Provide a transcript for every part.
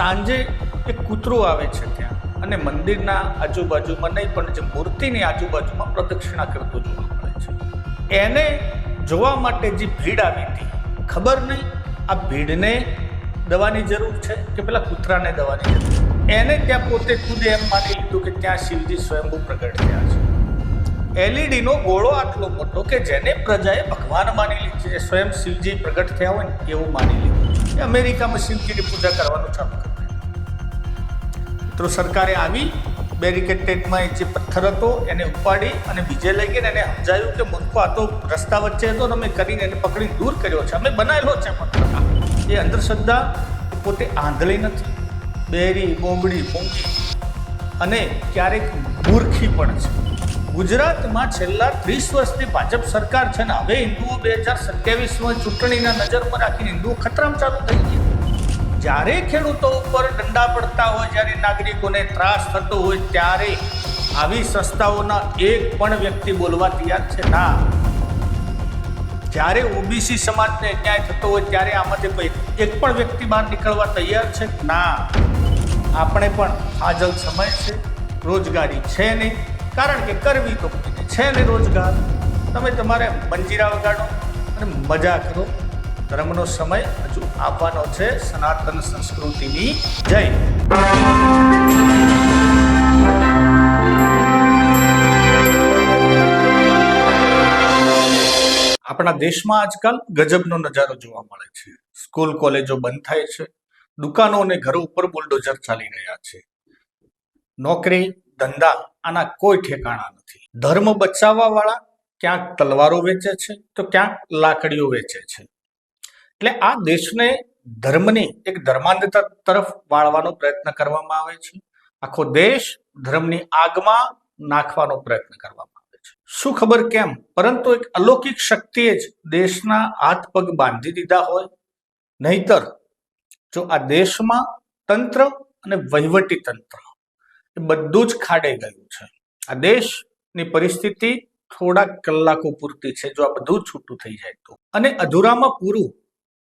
સાંજે એક કૂતરો આવે છે ત્યાં અને મંદિરના આજુબાજુમાં નહીં, પણ જે મૂર્તિની આજુબાજુમાં પ્રદક્ષિણા કરતો જોવા મળે છે. એને જોવા માટે જે ભીડ આવી હતી, ખબર નહીં, આ ભીડને દવાની જરૂર છે કે પેલા કૂતરાને દવાની જરૂર એને ત્યાં પોતે ખુદ એમ માની લીધું કે ત્યાં શિવજી સ્વયંભૂ પ્રગટ થયા છે. એલઈડીનો ગોળો આટલો મોટો કે જેને પ્રજાએ ભગવાન માની લીધી છે સ્વયં શિવજી પ્રગટ થયા હોય ને, એવું માની લીધું અમેરિકામાં શિવજીની પૂજા કરવાનું ચાલુ કર્યું. મિત્રો, સરકારે આવી બેરિકેટેડમાં જે પથ્થર હતો, એને ઉપાડી અને બીજે લઈ ગઈને એને સમજાયું કે મૂર્ખો આ તો રસ્તા વચ્ચે હતો અને અમે કરીને એને પકડી દૂર કર્યો છે. અમે બનાવેલો છે પથ્થર એ અંધશ્રદ્ધા પોતે આંધળી નથી. બેરી, બોંબડી પોંકી અને ક્યારેક મૂર્ખી પણ છે. ગુજરાતમાં છેલ્લા ત્રીસ વર્ષથી ભાજપ સરકાર છે ને, હવે હિન્દુઓ બે હજાર સત્યાવીસમાં ચૂંટણીના નજરમાં રાખીને હિન્દુઓ ખતરામાં ચાલુ થઈ ગયા જ્યારે ખેડૂતો ઉપર દંડા પડતા હોય, જ્યારે નાગરિકોને ત્રાસ થતો હોય, ત્યારે આવી સંસ્થાઓના એક પણ વ્યક્તિ બોલવા તૈયાર છે ના. જ્યારે ઓબીસી સમાજને અન્યાય થતો હોય, ત્યારે આમાંથી કોઈ એક પણ વ્યક્તિ બહાર નીકળવા તૈયાર છે ના. આપણે પણ હાજલ સમય છે, રોજગારી છે નહીં. કારણ કે કરવી તો છે ને રોજગાર. તમે તમારે મંજીરા વગાડો અને મજા કરો. ધર્મનો સમય હજુ આવવાનો છે સનાતન સંસ્કૃતિની જય. આપણા દેશમાં આજકાલ ગજબનો નજારો જોવા મળે છે. સ્કૂલ, કોલેજો બંધ થાય છે. દુકાનો અને ઘરો ઉપર બુલડોઝર ચાલી રહ્યા છે. નોકરી, ધંધા આના કોઈ ઠેકાણા નથી. ધર્મ બચાવવા વાળા ક્યાંક તલવારો વેચે છે તો ક્યાંક લાકડીઓ વેચે છે. એટલે આ દેશને ધર્મની એક ધર્માંધતા તરફ વાળવાનો પ્રયત્ન કરવામાં આવે છે. આખો દેશ ધર્મની આગમાં નાખવાનો પ્રયત્ન કરવામાં આવે છે. શું ખબર કેમ? પરંતુ એક અલૌકિક શક્તિએ જ દેશના હાથ પગ બાંધી દીધા હોય. નહીતર જો આ દેશમાં તંત્ર અને વહીવટી તંત્ર એ બધું જ ખાડે ગયું છે. આ દેશની પરિસ્થિતિ થોડાક કલાકો પૂરતી છે. જો આ બધું છૂટું થઈ જાય તો. અને અધૂરામાં પૂરું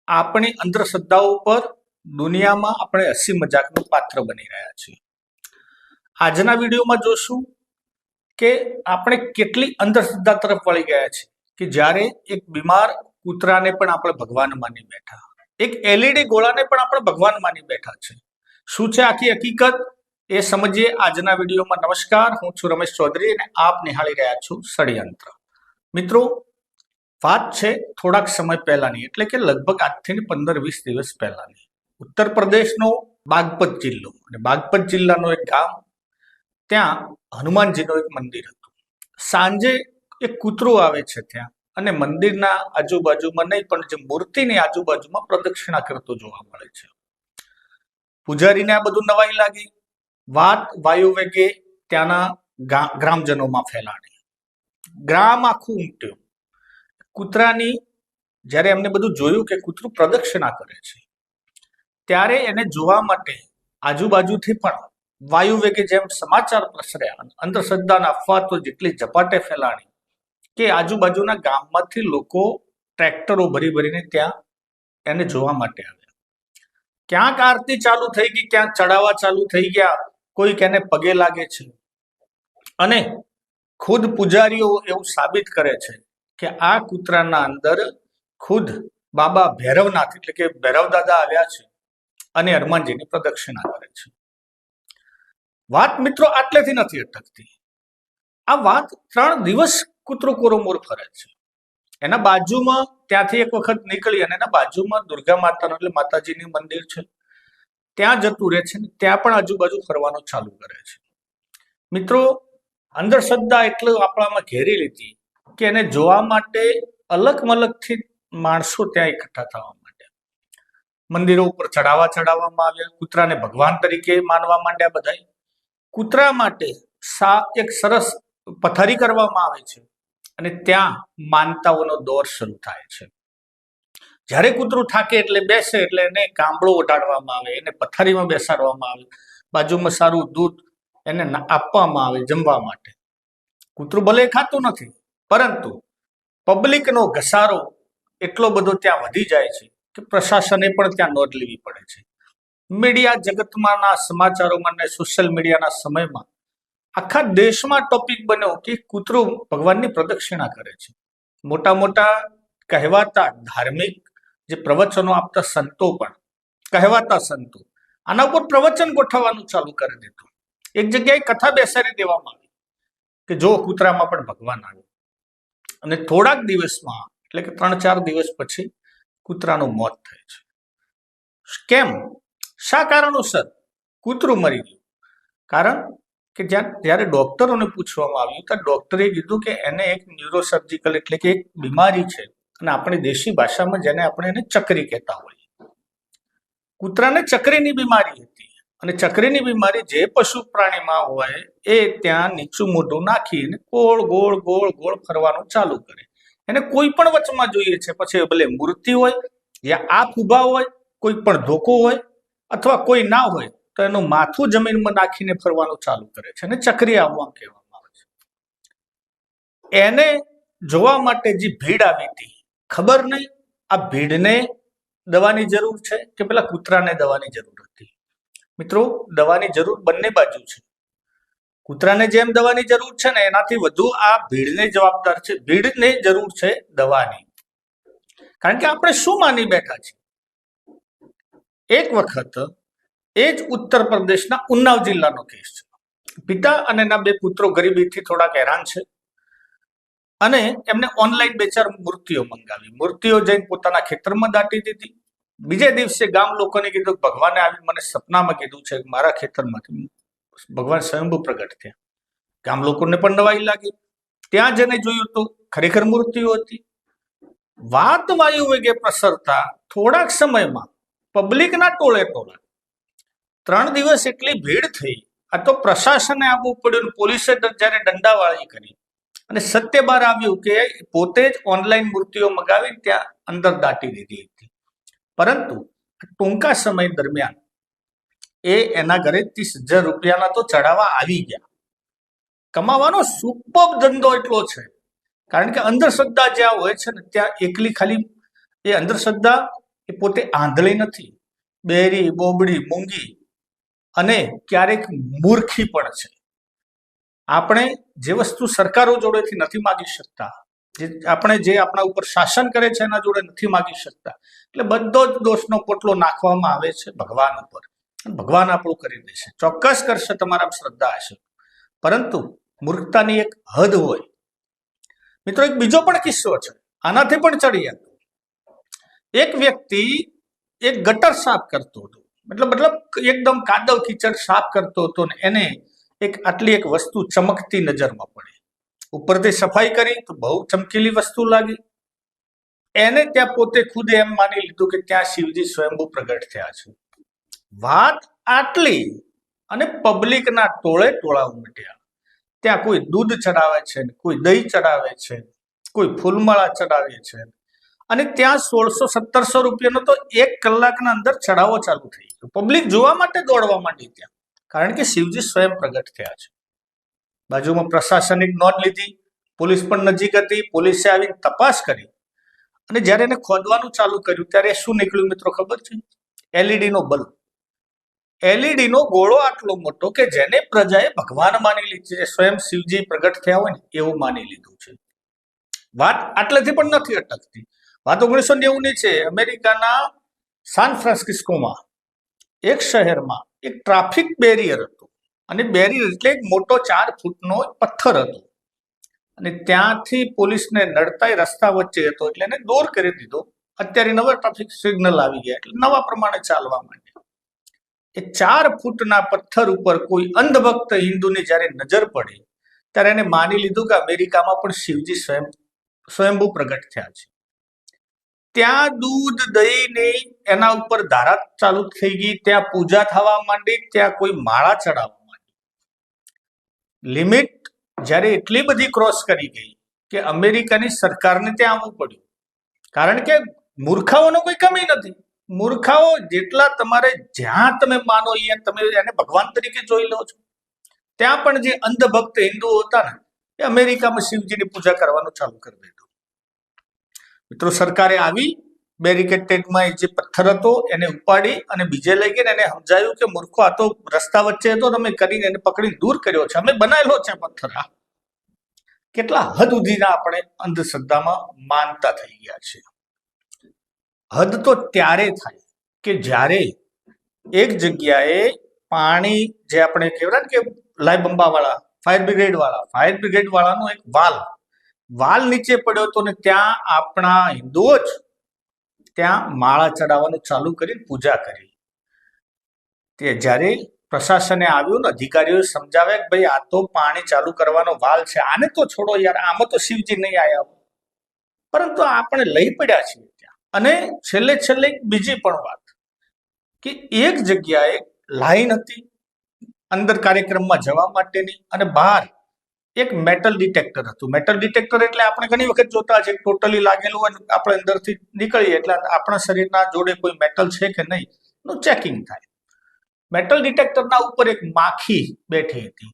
આપણી અંધશ્રદ્ધાઓ પર દુનિયામાં આપણે હસી મજાકનું પાત્ર બની રહ્યા છીએ. આજના વિડીયોમાં જોશું કે આપણે કેટલી અંધશ્રદ્ધા તરફ વળી ગયા છે કે જ્યારે એક બીમાર કૂતરાને પણ આપણે ભગવાન માની બેઠા. એક એલઈડી ગોળાને પણ આપણે ભગવાન માની બેઠા છે. શું છે આખી હકીકત? એ સમજીએ આજના વિડીયોમાં. નમસ્કાર, હું છું રમેશ ચૌધરી અને આપ નિહાળી રહ્યા છું ષડયંત્ર. મિત્રો વાત છે થોડાક સમય પહેલાની, એટલે કે લગભગ આજથી પંદર વીસ દિવસ પહેલાની. ઉત્તર પ્રદેશનો બાગપત જિલ્લો અને બાગપત જિલ્લાનો એક ગામ, ત્યાં હનુમાનજીનું એક મંદિર હતું. સાંજે એક કૂતરું આવે છે ત્યાં અને મંદિરના આજુબાજુમાં નહીં, પણ જે મૂર્તિની આજુબાજુમાં પ્રદક્ષિણા કરતો જોવા મળે છે. પૂજારીને આ બધું નવાઈ લાગી. વાત વાયુ વેગે ત્યાંના ગ્રામજનોમાં ફેલાણી. ગ્રામ આખું ઉમટ્યું. કૂતરાની જ્યારે એમને બધું જોયું કે કૂતરું પ્રદક્ષિણા કરે છે, ત્યારે એને જોવા માટે આજુબાજુથી પણ વાયુ વેગે જેમ સમાચાર પ્રસર્યા અંધશ્રદ્ધાના અફવાતો જેટલી ઝપાટે ફેલાણી કે આજુબાજુના ગામમાંથી લોકો ટ્રેક્ટરો ભરી ભરીને ત્યાં એને જોવા માટે આવ્યા. ક્યાંક આરતી ચાલુ થઈ ગઈ, ક્યાંક ચડાવવા ચાલુ થઈ ગયા, કોઈક એને પગે લાગે છે અને ખુદ પૂજારીઓ એવું સાબિત કરે છે કે આ કૂતરાના અંદર ખુદ બાબા ભૈરવનાથ, એટલે કે ભૈરવ દાદા આવ્યા છે અને હનુમાનજીની પ્રદક્ષિણા કરે છે. વાત મિત્રો આટલેથી નથી અટકતી. આ વાત ત્રણ દિવસ કૂતરો કોરોમોર ફરે છે. એના બાજુમાં ત્યાંથી એક વખત નીકળી અને એના બાજુમાં દુર્ગા માતાનું, એટલે માતાજીનું મંદિર છે. ત્યાં જતું રહે છે ત્યાં પણ આજુબાજુ ફરવાનું ચાલુ કરે છે. મિત્રો, અંધશ્રદ્ધા એટલું આપણામાં ઘેરી લીધી કે એને જોવા માટે અલગ મલગથી માણસો ત્યાં એકઠા થવા માટે મંદિરો ઉપર ચડાવવા ચડાવવામાં આવ્યા, કૂતરાને ભગવાન તરીકે માનવા માંડ્યા બધા કૂતરા માટે સા એક સરસ પથારી કરવામાં આવે છે અને ત્યાં માનતાઓનો દોર શરૂ થાય છે. જ્યારે કૂતરું થાકે એટલે બેસે એટલે એને કાંબળો ઓટાડવામાં આવે, એને પથારીમાં બેસાડવામાં આવે, બાજુમાં સારું દૂધ એને આપવામાં આવે જમવા માટે. કૂતરું ભલે ખાતું નથી પરંતુ પબ્લિકનો ઘસારો એટલો બધો ત્યાં વધી જાય છે કે પ્રશાસને પણ ત્યાં નોંધ લેવી પડે છે. મીડિયા જગતમાંના સમાચારોમાં અને સોશિયલ મીડિયાના સમયમાં આખા દેશમાં ટોપિક બન્યો કે કૂતરો ભગવાનની પ્રદક્ષિણા કરે છે. મોટા મોટા કહેવાતા ધાર્મિક જે પ્રવચનો આપતા સંતો પણ, કહેવાતા સંતો, આના ઉપર પ્રવચન ગોઠવવાનું ચાલુ કરી દીધું. એક જગ્યાએ કથા બેસાડી દેવામાં આવી કે જો કૂતરામાં પણ ભગવાન આવ્યો અને થોડાક દિવસમાં, એટલે કે ત્રણ ચાર દિવસ પછી કૂતરાનું મોત થાય છે. કેમ? શા કારણોસર? કૂતરું મરી ગયું. કારણ કે જ્યાં, જ્યારે ડોક્ટરોને પૂછવામાં આવ્યું ત્યારે ડોક્ટરે કીધું કે એને એક ન્યુરોસર્જિકલ એટલે કે એક બીમારી છે અને આપણી દેશી ભાષામાં જેને આપણે એને ચકરી કહેતા હોઈએ. કૂતરાને ચકરીની બીમારી હતી. અને ચક્રીની બીમારી જે પશુ પ્રાણીમાં હોય, એ ત્યાં નીચું મોઢું નાખીને ગોળ ગોળ ગોળ ગોળ ફરવાનું ચાલુ કરે. એને કોઈ પણ વચમાં જોઈએ છે, પછી ભલે મૂર્તિ હોય, યા આપ ઊભા હોય, કોઈ પણ ધોકો હોય, અથવા કોઈ ના હોય, તો એનું માથું જમીનમાં નાખીને ફરવાનું ચાલુ કરે છે અને ચક્રી આવવા કહેવામાં આવે છે. એને જોવા માટે જે ભીડ આવી હતી, ખબર નહીં, આ ભીડને દવાની જરૂર છે કે પેલા કૂતરાને દવાની જરૂર મિત્રો, દવાની જરૂર બંને બાજુ છે. કૂતરાને જેમ દવાની જરૂર છે ને એનાથી વધુ આ ભીડને જવાબદાર છે. ભીડને જરૂર છે દવાની. કારણ કે આપણે શું માની બેઠા છીએ? એક વખત એ જ ઉત્તર પ્રદેશના ઉન્નાવ જિલ્લાનો કેસ છે. પિતા અને એના બે પુત્રો ગરીબીથી થોડાક હેરાન છે અને એમને ઓનલાઈન બે ચાર મૂર્તિઓ મંગાવી. મૂર્તિઓ જઈને પોતાના ખેતરમાં દાટી દીધી. બીજે દિવસે ગામ લોકોને કીધું ભગવાને આવી મને સપનામાં કીધું છે મારા ખેતરમાંથી ભગવાન સ્વયંભૂ પ્રગટ થયા. ગામ લોકોને પણ નવાઈ લાગી. ત્યાં જઈને જોયું તો ખરેખર મૂર્તિઓ હતી. વાત વાયુ વેગે પ્રસરતા થોડાક સમયમાં પબ્લિકના ટોળે ટોળા ત્રણ દિવસ એટલી ભીડ થઈ. આ તો પ્રશાસને આવવું પડ્યું પોલીસે જ્યારે દંડાવાળી કરી. અને સત્ય બહાર આવ્યું કે પોતે જ ઓનલાઈન મૂર્તિઓ મગાવી ત્યાં અંદર દાટી દીધી. પરંતુ ટૂંકા સમય દરમિયાન એ એના ઘરે ત્રીસ હજાર રૂપિયાના તો ચડાવવા આવી ગયા. કમાવાનો સુપર ધંધો એટલો છે. કારણ કે અંધશ્રદ્ધા જ્યાં હોય છે ને, ત્યાં એકલી ખાલી એ અંધશ્રદ્ધા એ પોતે આંધળી નથી. બેરી, બોબડી, મૂંગી અને ક્યારેક મૂર્ખી પણ છે. આપણે જે વસ્તુ સરકારો જોડેથી નથી માગી શકતા જે આપણે જે આપણા ઉપર શાસન કરે છે એના જોડે નથી માગી શકતા. એટલે બધો જ દોષનો પોટલો નાખવામાં આવે છે ભગવાન ઉપર. ભગવાન આપણું કરી દેશે ચોક્કસ કરશે તમારા શ્રદ્ધા હશે. પરંતુ મૂર્ખતાની એક હદ હોય. મિત્રો, એક બીજો પણ કિસ્સો છે. આનાથી પણ ચડી હતો એક વ્યક્તિ એક ગટર સાફ કરતો હતો. મતલબ મતલબ એકદમ કાદવ કીચડ સાફ કરતો હતો ને એને એક આટલી એક વસ્તુ ચમકતી નજરમાં પડી. ઉપરથી સફાઈ કરી તો બહુ ચમકીલી વસ્તુ લાગી. એને ત્યાં પોતે ખુદે એમ માની લીધું કે ત્યાં શિવજી સ્વયંભૂ પ્રગટ થયા છે. વાત આટલી અને પબ્લિકના ટોળે ટોળા ઉમટ્યા. ત્યાં કોઈ દૂધ ચડાવે છે, કોઈ દહીં ચડાવે છે, કોઈ ફૂલમાળા ચડાવે છે. અને ત્યાં સોળસો સત્તરસો રૂપિયાનો તો એક કલાકના અંદર ચડાવો ચાલુ થઈ ગયો. પબ્લિક જોવા માટે દોડવા માંડી ત્યાં. કારણ કે શિવજી સ્વયં પ્રગટ થયા છે. બાજુમાં પ્રશાસનિક નોંધ લીધી, પોલીસ પણ નજીક હતી, પોલીસે આવીને તપાસ કરી. અને જ્યારે એને ખોદવાનું ચાલુ કર્યું, ત્યારે શું નીકળ્યું મિત્રો ખબર છે? એલઈડીનો બલ્બ. એલઈડીનો ગોળો આટલો મોટો કે જેને પ્રજાએ ભગવાન માની લીધી છે, સ્વયં શિવજી પ્રગટ થયા હોય ને, એવું માની લીધું છે. વાત આટલેથી પણ નથી અટકતી. વાત ઓગણીસો નેવુંની છે. અમેરિકાના સાન ફ્રાન્સિસ્કોમાં, એક શહેરમાં, એક ટ્રાફિક બેરિયર હતું. અને બેરિયર એટલે એક મોટો ચાર ફૂટનો પથ્થર હતો. અને ત્યાંથી પોલીસને નડતાય રસ્તા વચ્ચે હતો એટલે એને દૂર કરી દીધો. અત્યારે નવા ટ્રાફિક સિગ્નલ આવી ગયા એટલે નવા પ્રમાણે ચાલવા માંડ્યા. એ ચાર ફૂટના પથ્થર ઉપર કોઈ અંધભક્ત હિન્દુની જ્યારે નજર પડી, ત્યારે એને માની લીધું કે અમેરિકામાં પણ શિવજી સ્વયં, સ્વયંભૂ પ્રગટ થયા છે. ત્યાં દૂધ, દહીં એના ઉપર ધારા ચાલુ થઈ ગઈ, ત્યાં પૂજા થવા માંડી, ત્યાં કોઈ માળા ચડાવવા લિમિટ જ્યારે એટલી બધી ક્રોસ કરી ગઈ કે અમેરિકાની સરકારને ત્યાં આવવું પડ્યું. કારણ કે મૂર્ખાઓનો કોઈ કમી નથી. મૂર્ખાઓ જેટલા તમારે જ્યાં તમે માનો અહીંયા તમે એને ભગવાન તરીકે જોઈ લો છો. ત્યાં પણ જે અંધભક્ત હિન્દુઓ હતા ને, એ અમેરિકામાં શિવજીની પૂજા કરવાનું ચાલુ કરી દીધું. મિત્રો, સરકારે આવી બેરિકેટેડમાં જે પથ્થર હતો એને ઉપાડી અને બીજે લઈ ગઈને એને સમજાયું કે મૂર્ખો, આ તો રસ્તા વચ્ચે હતો, તમે કરીને એને પકડી દૂર કર્યો છે. અમે બનાવેલો છે પથ્થર. આ કેટલા હદ સુધીના આપણે અંધશ્રદ્ધામાં માનતા થઈ ગયા છે. હદ તો ત્યારે થાય કે જ્યારે એક જગ્યાએ પાણી જે આપણે કહેવાય કે લાઈ બંબા વાળા ફાયર બ્રિગેડ વાળા ફાયર બ્રિગેડ વાળાનો એક વાલ વાલ નીચે પડ્યો હતો ને ત્યાં આપણા હિન્દુઓ જ ત્યાં માળા ચડાવવાનું ચાલુ કરીને પૂજા કરી. તે જ્યારે પ્રશાસને આવ્યું ને અધિકારીઓ સમજાવે કે ભાઈ આ તો પાણી ચાલુ કરવાનો વાલ છે, આને તો છોડો યાર, આમાં તો શિવજી નહીં આવ્યા પરંતુ આપણે લઈ પડ્યા છીએ ત્યાં. અને છેલ્લે છેલ્લે બીજી પણ વાત, કે એક જગ્યાએ લાઈન હતી, અંદર કાર્યક્રમમાં જવા માટેની અને બહાર એક મેટલ ડિટેક્ટર હતું. મેટલ ડિટેક્ટર એટલે આપણે ઘણી વખત જોતા છે ટોટલી લાગેલું હોય આપણે અંદરથી નીકળીએ એટલે આપણા શરીરના જોડે કોઈ મેટલ છે કે નહીં નું ચેકિંગ થાય. મેટલ ડિટેક્ટરના ઉપર એક માખી બેઠી હતી.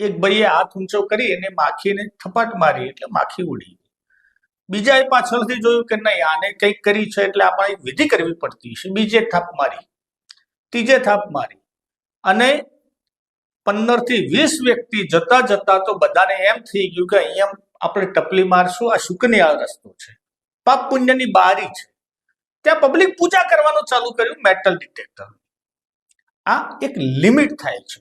એક ભાઈએ હાથ ઊંચો કરી અને માખીને થપાટ મારી એટલે માખી ઉડી બીજાએ પાછળથી જોયું કે નહીં, આને કંઈક કરી છે એટલે આપણે વિધિ કરવી પડતી છે. બીજે થાપ મારી. ત્રીજે થાપ મારી. અને પંદરથી વીસ વ્યક્તિ જતા જતા તો બધાને એમ થઈ ગયું કે અહીંયા આપણે ટપલી મારશું, આ શુકની આ રસ્તો છે. પાપ પુણ્યની બારી છે. ત્યાં પબ્લિક પૂજા કરવાનું ચાલુ કર્યું મેટલ ડિટેક્ટર આ એક લિમિટ થાય છે.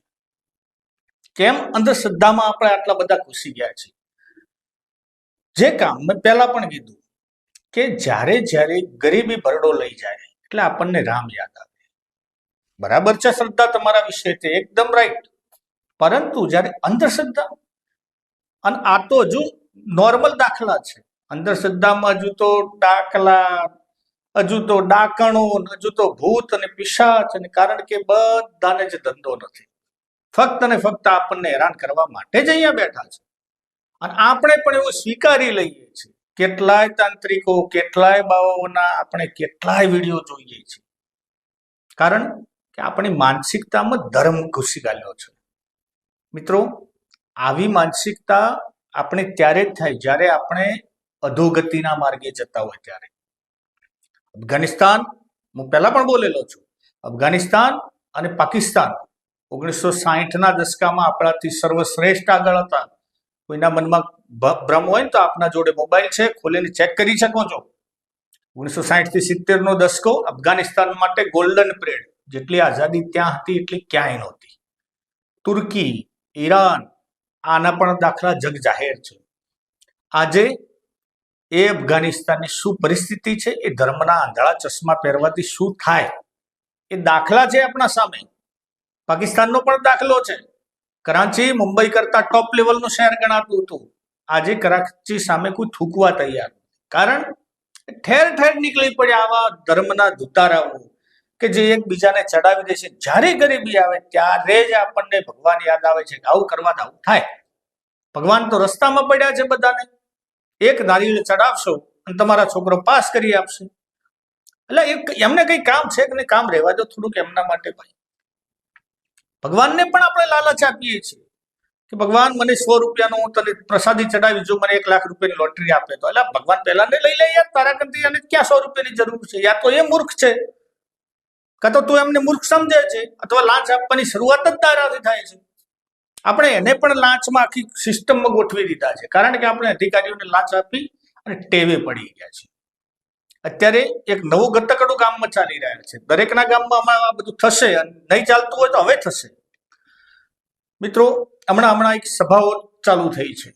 કેમ? અંધશ્રદ્ધામાં આપણે આટલા બધા ઘૂસી ગયા છીએ. જે કામ મેં પહેલા પણ કીધું કે જ્યારે જ્યારે ગરીબી ભરડો લઈ જાય, એટલે આપણને રામ યાદ આવે. બરાબર છે? શ્રદ્ધા તમારા વિશે તે એકદમ રાઈટ પરંતુ જ્યારે અંધશ્રદ્ધા, અને આ તો હજુ નોર્મલ દાખલા છે. અંધશ્રદ્ધામાં હજુ તો ડાકલા હજુ તો ડાકણો હજુ તો ભૂત અને પિશાચ, અને કારણ કે બધાને જ ધંધો નથી. ફક્ત અને ફક્ત આપણને હેરાન કરવા માટે જ અહીંયા બેઠા છે. અને આપણે પણ એવું સ્વીકારી લઈએ છીએ. કેટલાય તાંત્રિકો, કેટલાય બાવાઓના આપણે કેટલાય વીડિયો જોઈએ છીએ. કારણ કે આપણી માનસિકતામાં ધર્મ ઘૂસી ગાલ્યો છે. મિત્રો, આવી માનસિકતા આપણે ત્યારે જ થાય જ્યારે આપણે અધોગતિના માર્ગે જતા હોય ત્યારે. અફઘાનિસ્તાન, હું પહેલા પણ બોલેલો છું. અફઘાનિસ્તાન અને પાકિસ્તાન ઓગણીસો સાહીઠના દશકામાં આપણાથી સર્વશ્રેષ્ઠ આગળ હતા. કોઈના મનમાં ભ્રમ હોય ને તો આપના જોડે મોબાઈલ છે, ખોલીને ચેક કરી શકો છો. ઓગણીસો સાહીઠથી સિત્તેર નો દશકો અફઘાનિસ્તાન માટે ગોલ્ડન પીરિયડ જેટલી આઝાદી ત્યાં હતી, એટલી ક્યાંય નહોતી. તુર્કી ઈરાન આના પણ દાખલા જગ જાહેર છે. આજે એ અફઘાનિસ્તાનની શું પરિસ્થિતિ છે, એ ધર્મના આંધળા ચશ્મા પહેરવાથી શું થાય, એ દાખલા છે આપણા સામે. પાકિસ્તાનનો પણ દાખલો છે. કરાંચી, મુંબઈ કરતા ટોપ લેવલનું શહેર ગણાતું હતું. આજે કરાચી સામે કોઈ થૂકવા તૈયાર કારણ ઠેર ઠેર નીકળી પડ્યા આવા ધર્મના દુતારાઓ કે જે એકબીજાને ચડાવી દે છે. જ્યારે ગરીબી આવે ત્યારે જ આપણને ભગવાન યાદ આવે છે કે આવું કરવા આવું થાય. ભગવાન તો રસ્તામાં પડ્યા છે બધાને. એક નારિયેળ ચડાવશો અને તમારા છોકરો પાસ કરી આપશે. એટલે એક એમને કઈ કામ છે કે કામ રહેવા દો થોડુંક એમના માટે ભાઈ. ભગવાનને પણ આપણે લાલચ આપીએ છીએ કે ભગવાન મને સો રૂપિયાનો હું તને પ્રસાદી ચડાવી જો મને એક લાખ રૂપિયાની લોટરી આપે તો. એટલે ભગવાન પહેલા ને લઈ લે યાર તારા કરતી અને ક્યાં સો રૂપિયાની જરૂર છે? યા તો એ મૂર્ખ છે. કાં તો તું એમને મૂર્ખ સમજે છે અથવા લાંચ આપવાની શરૂઆત જ તારાથી થાય છે. આપણે એને પણ લાંચમાં આખી સિસ્ટમમાં ગોઠવી દીધા છે. કારણ કે આપણે અધિકારીઓને લાંચ આપી અને ટેવે પડી ગયા છે. અત્યારે એક નવું ગતકડું ગામમાં ચાલી રહ્યા છે. દરેકના ગામમાં હમણાં આ બધું થશે અને નહીં ચાલતું હોય તો હવે થશે. મિત્રો, હમણાં હમણાં એક સભાઓ ચાલુ થઈ છે.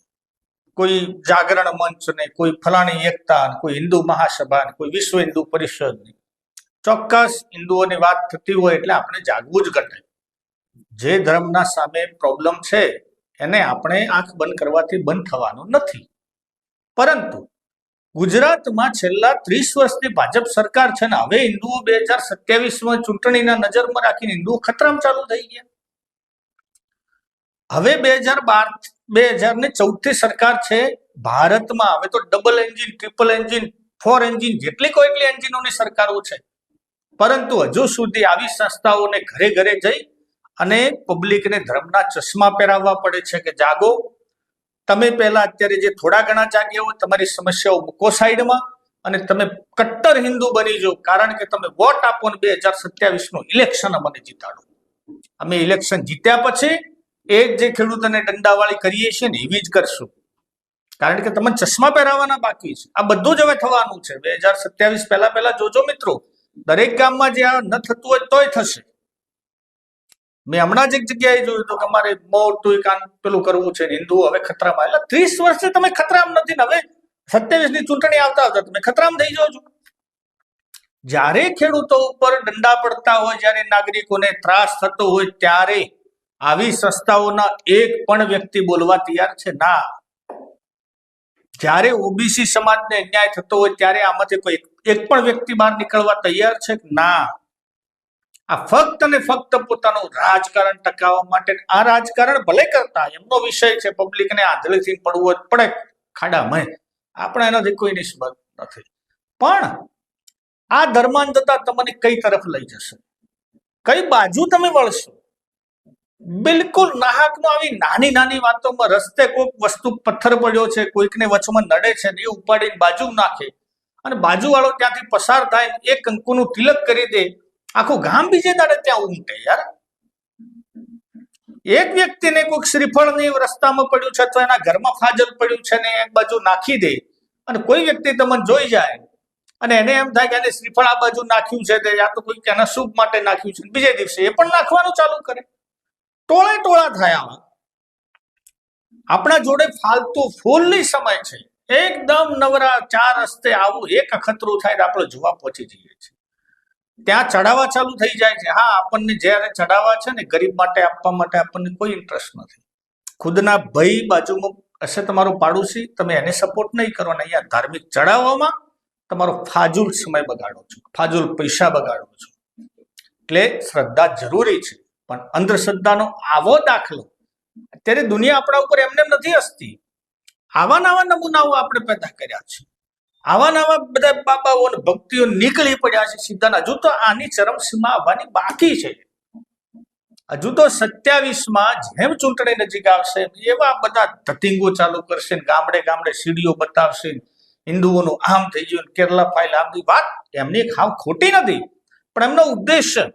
કોઈ જાગરણ મંચ ને કોઈ ફલાણી એકતા કોઈ હિન્દુ મહાસભા કોઈ વિશ્વ હિન્દુ પરિષદ ચોક્કસ હિન્દુઓની વાત થતી હોય એટલે આપણે જાગવું જ ઘટે. જે ધર્મના સામે પ્રોબ્લેમ છે, એને આપણે આંખ બંધ કરવાથી બંધ થવાનું નથી. પરંતુ ગુજરાતમાં છેલ્લા ત્રીસ વર્ષની ભાજપ સરકાર છે ને, હવે હિન્દુઓ બે હજાર સત્યાવીસમાં ચૂંટણીના નજરમાં રાખીને હિન્દુઓ ખતરામ ચાલુ થઈ ગયા. હવે બે હજાર બાર, બે હજાર ને ચૌદથી સરકાર છે, ભારતમાં, હવે તો double engine triple engine four engine જેટલી કોઈ એન્જિનોની સરકારો છે પરંતુ હજુ સુધી આવી સંસ્થાઓને ઘરે ઘરે જઈ અને પબ્લિકને ધર્મના ચશ્મા પહેરાવવા પડે છે કે જાગો. તમે પહેલા અત્યારે જે થોડા ઘણા જાગ્યા હોય, તમારી સમસ્યાઓ મૂકો સાઈડમાં અને તમે કટ્ટર હિન્દુ બની જાઓ, કારણ કે તમે વોટ આપો ને બે હજાર સત્યાવીસનું ઇલેક્શન અમને જીતાડો. અમે ઇલેક્શન જીત્યા પછી એ જ જે ખેડૂતોને દંડાવાળી કરીએ છીએ ને એવી જ કરશું. કારણ કે તમને ચશ્મા પહેરાવાના બાકી છે. આ બધું જ હવે થવાનું છે. બે હજાર સત્યાવીસ પહેલા પહેલા જોજો મિત્રો દરેક ગામમાં જે આ ન થતું હોય તોય થશે. મેં હમણાં જ એક જગ્યાએ જોયું હતું કે અમારે મોટું કાન પેલું કરવું છે હિન્દુ હવે ખતરામાં. એટલે ત્રીસ વર્ષથી તમે ખતરામાં નથી હવે સત્યાવીસની ચૂંટણી આવતા આવતા તમે ખતરામાં થઈ જાઓ છો. જ્યારે ખેડૂતો ઉપર દંડા પડતા હોય, જ્યારે નાગરિકોને ત્રાસ થતો હોય, ત્યારે આવી સંસ્થાઓના એક પણ વ્યક્તિ બોલવા તૈયાર છે, ના. જ્યારે ઓબીસી સમાજને અન્યાય થતો હોય, ત્યારે આમાંથી કોઈ એક પણ વ્યક્તિ બહાર નીકળવા તૈયાર છે કે ના? આ ફક્ત અને ફક્ત પોતાનું રાજકારણ ટકાવવા માટે આ રાજકારણ ભલે કરતા, એમનો વિષય છે પબ્લિકને આંધળીથી પડવું જ પડે. ખાડામાં. આપણે એનાથી કોઈ નિસ્બત નથી. પણ આ ધર્માંધતા તમને કઈ તરફ લઈ જશે? કઈ બાજુ તમે વળશો? બિલકુલ નાહકમાં આવી નાની નાની વાતોમાં રસ્તે કોઈક વસ્તુ પથ્થર પડ્યો છે, કોઈકને વચમાં નડે છે ને એ ઉપાડીને બાજુ નાખે. અને બાજુવાળો ત્યાંથી પસાર થાય, એ કંકુનું તિલક કરી દે. આખું ગામ બીજે દાડે ત્યાં ઉમટે યાર. એક વ્યક્તિને કોઈક શ્રીફળની રસ્તામાં પડ્યું છે તો એના ઘરમાં ફાજલ પડ્યું છે ને એક બાજુ નાખી દે અને કોઈ વ્યક્તિ તમને જોઈ જાય અને એને એમ થાય કે એને શ્રીફળ આ બાજુ નાખ્યું છે તે યા તો કોઈ એના શુભ માટે નાખ્યું છે બીજે દિવસે એ પણ નાખવાનું ચાલુ કરે. ટોળે ટોળા થયા આવા. આપણા જોડે ફાલતુ ફૂલની સમય છે. એકદમ નવરા ચાર રસ્તે આવું એક અખતરું થાય આપણે જોવા પહોંચી જઈએ છીએ. ત્યાં ચડાવવા ચાલુ થઈ જાય છે. હા, આપણને જ્યારે ચડાવવા છે ને, ગરીબ માટે આપવા માટે આપણને કોઈ ઇન્ટરેસ્ટ નથી. ખુદના ભય બાજુમાં હશે તમારો પાડોશી, તમે એને સપોર્ટ નહીં કરો અહીંયા ધાર્મિક ચડાવવામાં તમારો ફાજુલ સમય બગાડો છો. ફાજુલ પૈસા બગાડો છો. એટલે શ્રદ્ધા જરૂરી છે. પણ અંધશ્રદ્ધાનો આવો દાખલો. અત્યારે દુનિયા આપણા ઉપર એમને નથી હસતી. આવા નવા નમૂનાઓ આપણે પેદા કર્યા છે. આવા નવા બધા બાબાઓ ભક્તિઓ નીકળી પડ્યા છે સીધા હજુ તો આની ચરમસીમા આવવાની બાકી છે. હજુ તો સત્યાવીસમાં જેમ ચૂંટણી નજીક આવશે એવા બધા ધતિંગો ચાલુ કરશે ગામડે ગામડે સીડીઓ બતાવશે હિન્દુઓનું આમ થઈ ગયું કેરલા ફાઇલ આમ થઈ વાત એમની ખાવ ખોટી નથી, પણ એમનો ઉદ્દેશ એ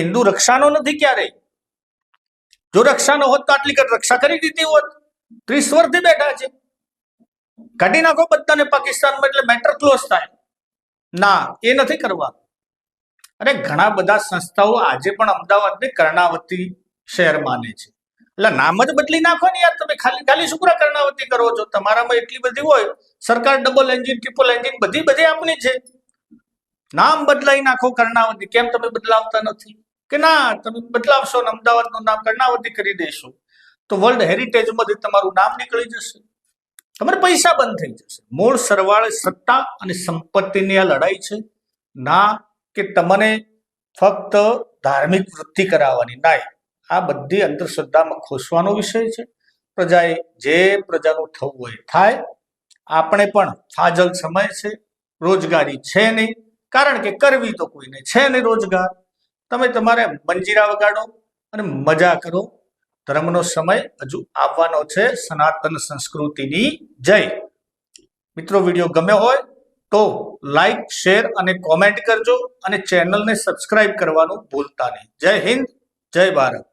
હિન્દુ રક્ષાનો નથી ક્યારેય જો રક્ષાનો હોત તો આટલી રક્ષા કરી દીધી હોત. ત્રીસ વર્ષથી બેઠા છે. કાઢી નાખો બધાને પાકિસ્તાનમાં એટલે મેટર ક્લોઝ થાય. ના, એ નથી કરવા. અને ઘણા બધા સંસ્થાઓ આજે પણ અમદાવાદને કર્ણાવતી શહેર માને છે. એટલે નામ જ બદલી નાખો ને યાર તમે. ખાલી ખાલી શું કર્ણાવતી કરો છો? તમારામાં એટલી બધી હોય. સરકાર ડબલ એન્જિન ટ્રિપલ એન્જિન બધી બધી આપણી છે. નામ બદલાઈ નાખો કર્ણાવતી. કેમ તમે બદલાવતા નથી? કે ના, તમે બદલાવશો ને અમદાવાદનું નામ કર્ણાવતી કરી દેશો. તો વર્લ્ડ હેરિટેજમાંથી તમારું નામ નીકળી જશે. તમારે પૈસા બંધ થઈ જશે. મૂળ સરવાળે સત્તા અને સંપત્તિની આ લડાઈ છે. ના કે તમને ફક્ત ધાર્મિક વૃત્તિ કરાવવાની. ના, આ બધી અંધશ્રદ્ધામાં ખોસવાનો વિષય છે. પ્રજાએ જે પ્રજાનું થવું હોય થાય. આપણે પણ ફાજલ સમય છે. રોજગારી છે નહીં. કારણ કે કરવી તો કોઈને છે નહીં રોજગાર. તમે તમારે મંજીરા વગાડો અને મજા કરો. ધર્મનો સમય હજુ આવવાનો છે. સનાતન સંસ્કૃતિની જય. મિત્રો, વીડિયો ગમ્યો હોય તો લાઈક શેર અને કોમેન્ટ કરજો અને ચેનલને સબસ્ક્રાઇબ કરવાનું ભૂલતા નહીં. જય હિન્દ, જય ભારત.